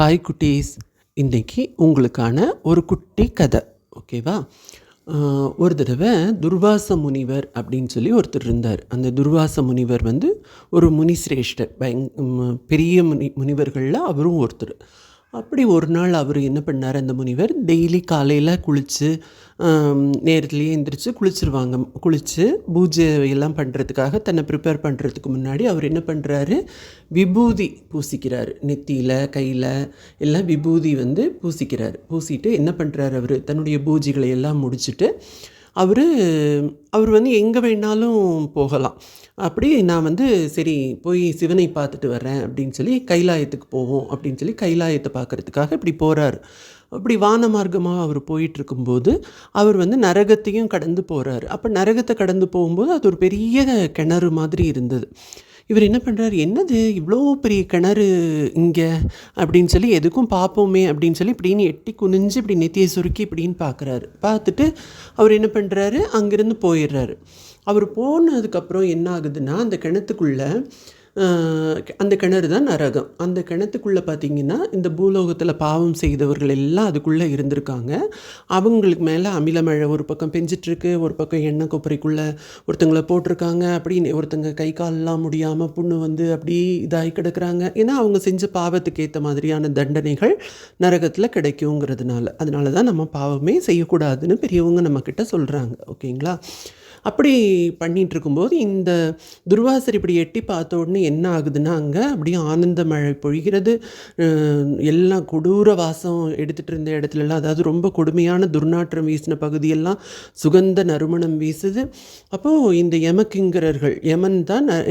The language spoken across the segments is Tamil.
ஹாய் குட்டீஸ். இன்றைக்கி உங்களுக்கான ஒரு குட்டி கதை ஓகேவா? ஒரு தடவை துர்வாச முனிவர் அப்படின்னு சொல்லி ஒருத்தர் இருந்தார். அந்த துர்வாச முனிவர் வந்து ஒரு முனிசிரேஷ்டர். பயங் பெரிய முனி முனிவர்களில் அவரும் ஒருத்தர். அப்படி ஒரு நாள் அவர் என்ன பண்ணார் அந்த முனிவர் டெய்லி காலையில் குளித்து நேரத்துலேயே எந்திரிச்சு குளிச்சிருவாங்க. குளித்து பூஜை எல்லாம் பண்ணுறதுக்காக தன்னை ப்ரிப்பேர் பண்ணுறதுக்கு முன்னாடி அவர் என்ன பண்ணுறாரு விபூதி பூசிக்கிறார். நெத்தியில் கையில் எல்லாம் விபூதி வந்து பூசிக்கிறார். பூசிட்டு என்ன பண்ணுறாரு அவர்? தன்னுடைய பூஜைகளை எல்லாம் முடிச்சுட்டு அவர் அவர் வந்து எங்கே வேணாலும் போகலாம். அப்படி நான் வந்து சரி போய் சிவனை பார்த்துட்டு வரேன் அப்படின்னு சொல்லி கைலாயத்துக்கு போவோம் அப்படின்னு சொல்லி கைலாயத்தை பார்க்குறதுக்காக இப்படி போகிறார் அப்படி வான மார்க்கமாக அவர் போயிட்டுருக்கும்போது அவர் வந்து நரகத்தையும் கடந்து போகிறாரு அப்போ நரகத்தை கடந்து போகும்போது அது ஒரு பெரிய கிணறு மாதிரி இருந்தது. இவர் என்ன பண்ணுறாரு என்னது இவ்வளோ பெரிய கிணறு இங்கே? அப்படின்னு சொல்லி எதுக்கும் பார்ப்போமே அப்படின்னு சொல்லி இப்படின்னு எட்டி குனிஞ்சு இப்படி நெத்தியை சுருக்கி இப்படின்னு பார்க்குறாரு பார்த்துட்டு அவர் என்ன பண்ணுறாரு அங்கேருந்து போயிடுறாரு. அவர் போனதுக்கப்புறம் என்ன ஆகுதுன்னா அந்த கிணத்துக்குள்ளே அந்த கிணறு தான் நரகம். அந்த கிணத்துக்குள்ளே பார்த்தீங்கன்னா இந்த பூலோகத்தில் பாவம் செய்தவர்கள் எல்லாம் அதுக்குள்ளே இருந்திருக்காங்க. அவங்களுக்கு மேலே அமிலமழை ஒரு பக்கம் பெஞ்சிட்ருக்கு ஒரு பக்கம் எண்ணெய் கொப்பரைக்குள்ளே ஒருத்தங்களை போட்டிருக்காங்க அப்படின்னு ஒருத்தங்க கை கால்லாம் முடியாமல் புண்ணு வந்து அப்படியே இதாகி கிடக்குறாங்க. ஏன்னா அவங்க செஞ்ச பாவத்துக்கு ஏற்ற மாதிரியான தண்டனைகள் நரகத்தில் கிடைக்குங்கிறதுனால. அதனால தான் நம்ம பாவமே செய்யக்கூடாதுன்னு பெரியவங்க நம்மக்கிட்ட சொல்கிறாங்க ஓகேங்களா? அப்படி பண்ணிகிட்டு இருக்கும்போது இந்த துர்வாசர் இப்படி எட்டி பார்த்த உடனே என்ன ஆகுதுன்னா அங்கே அப்படியே ஆனந்த மழை பொழிகிறது. எல்லாம் கொடூர வாசம் எடுத்துகிட்டு இருந்த இடத்துலலாம் அதாவது ரொம்ப கொடுமையான துர்நாற்றம் வீசின பகுதியெல்லாம் சுகந்த நறுமணம் வீசுது. அப்போது இந்த யமகிங்கரர்கள் யமன் தான் ந-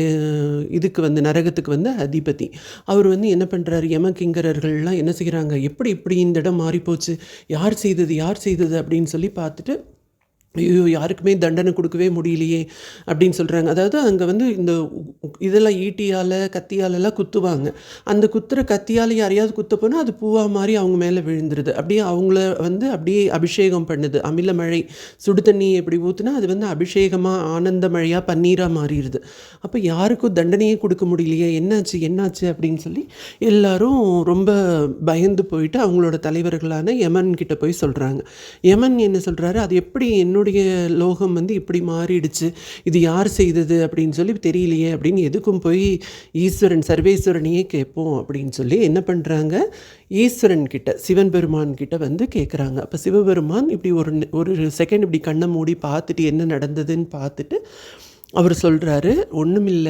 இதுக்கு வந்து நரகத்துக்கு வந்து அதிபதி. அவர் வந்து என்ன பண்ணுறாரு யமகிங்கரர்கள்லாம் என்ன செய்கிறாங்க எப்படி இப்படி இந்த இடம் மாறிப்போச்சு? யார் செய்தது? யார் செய்தது? அப்படின்னு சொல்லி பார்த்துட்டு ஐயோ யாருக்குமே தண்டனை கொடுக்கவே முடியலையே அப்படின்னு சொல்கிறாங்க அதாவது அங்கே வந்து இந்த இதெல்லாம் ஈட்டியால் கத்தியாலெல்லாம் குத்துவாங்க. அந்த குத்துற கத்தியால் யாரையாவது குத்த போனால் அது பூவா மாதிரி அவங்க மேலே விழுந்துருது. அப்படியே அவங்கள வந்து அப்படியே அபிஷேகம் பண்ணுது. அமில மழை சுடு தண்ணி எப்படி ஊற்றுனா அது வந்து அபிஷேகமாக ஆனந்த மழையாக பன்னீராக மாறிடுது அப்போ யாருக்கும் தண்டனையே கொடுக்க முடியலையே. என்னாச்சு என்னாச்சு அப்படின்னு சொல்லி எல்லாரும் ரொம்ப பயந்து போயிட்டு அவங்களோட தலைவர்களான யமன் கிட்ட போய் சொல்கிறாங்க யமன் என்ன சொல்கிறாரு அது எப்படி என்ன என்னுடைய லோகம் வந்து இப்படி மாறிடுச்சு. இது யார் செய்தது அப்படின்னு சொல்லி தெரியலையே அப்படின்னு எதுக்கும் போய் ஈஸ்வரன் சர்வேஸ்வரனையே கேட்போம் அப்படின்னு சொல்லி என்ன பண்ணுறாங்க ஈஸ்வரன் கிட்ட சிவன் பெருமான் கிட்ட வந்து கேட்குறாங்க அப்போ சிவபெருமான் இப்படி ஒரு ஒரு செகண்ட் இப்படி கண்ணை மூடி பார்த்துட்டு என்ன நடந்ததுன்னு பார்த்துட்டு அவர் சொல்கிறாரு ஒன்றுமில்ல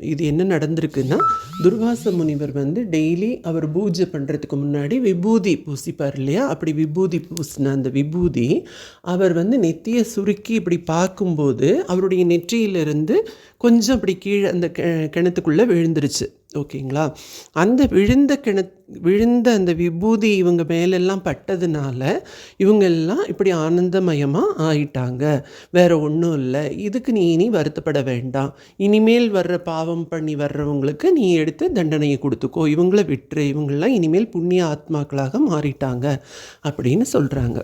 இது என்ன நடந்திருக்குன்னா துர்வாச முனிவர் வந்து டெய்லி அவர் பூஜை பண்ணுறதுக்கு முன்னாடி விபூதி பூசிப்பார் இல்லையா? அப்படி விபூதி பூசின அந்த விபூதி அவர் வந்து நெத்தியை சுருக்கி இப்படி பார்க்கும்போது அவருடைய நெற்றியிலிருந்து கொஞ்சம் அப்படி கீழே அந்த கிணத்துக்குள்ளே விழுந்துருச்சு. ஓகேங்களா? அந்த விழுந்த கிண விழுந்த அந்த விபூதி இவங்க மேலெல்லாம் பட்டதுனால இவங்க எல்லாம் இப்படி ஆனந்தமயமாக ஆயிட்டாங்க. வேற ஒன்றும் இல்லை. இதுக்கு நீ இனி வருத்தப்பட வேண்டாம். இனிமேல் வர்ற பாவம் பண்ணி வர்றவங்களுக்கு நீ எடுத்து தண்டனையை கொடுத்துக்கோ. இவங்கள விட்டுரு. இவங்கெல்லாம் இனிமேல் புண்ணிய ஆத்மாக்களாக மாறிட்டாங்க அப்படின்னு சொல்கிறாங்க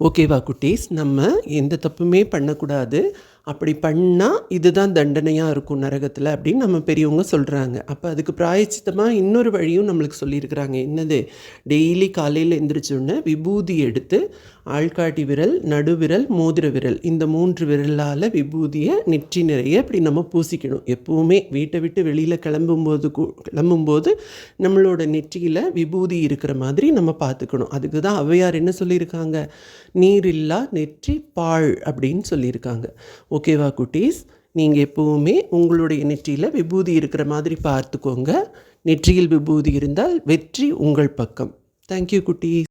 ஓகேவா குட்டீஸ்? நம்ம எந்த தப்புமே பண்ணக்கூடாது. அப்படி பண்ணால் இதுதான் தண்டனையாக இருக்கும் நரகத்தில் அப்படின்னு நம்ம பெரியவங்க சொல்கிறாங்க அப்போ அதுக்கு பிராயச்சித்தமாக இன்னொரு வழியும் நம்மளுக்கு சொல்லியிருக்கிறாங்க. என்னது? டெய்லி காலையில் எந்திரிச்சோடனே விபூதி எடுத்து ஆள்காட்டி விரல் நடுவிரல் மோதிர விரல் இந்த மூன்று விரலால் விபூதியை நெற்றி நிறைய இப்படி நம்ம பூசிக்கணும். எப்போவுமே வீட்டை விட்டு வெளியில் கிளம்பும்போது கூ- கிளம்பும்போது நம்மளோட நெற்றியில் விபூதி இருக்கிற மாதிரி நம்ம பார்த்துக்கணும். அதுக்கு தான் ஔவையார் என்ன சொல்லியிருக்காங்க? நீரில்லா நெற்றி பாழ் அப்படின்னு சொல்லியிருக்காங்க. ஓகேவா குட்டீஸ்? நீங்கள் எப்போவுமே உங்களுடைய நெற்றியில் விபூதி இருக்கிற மாதிரி பார்த்துக்கோங்க. நெற்றியில் விபூதி இருந்தால் வெற்றி உங்கள் பக்கம். தேங்க்யூ குட்டீஸ்.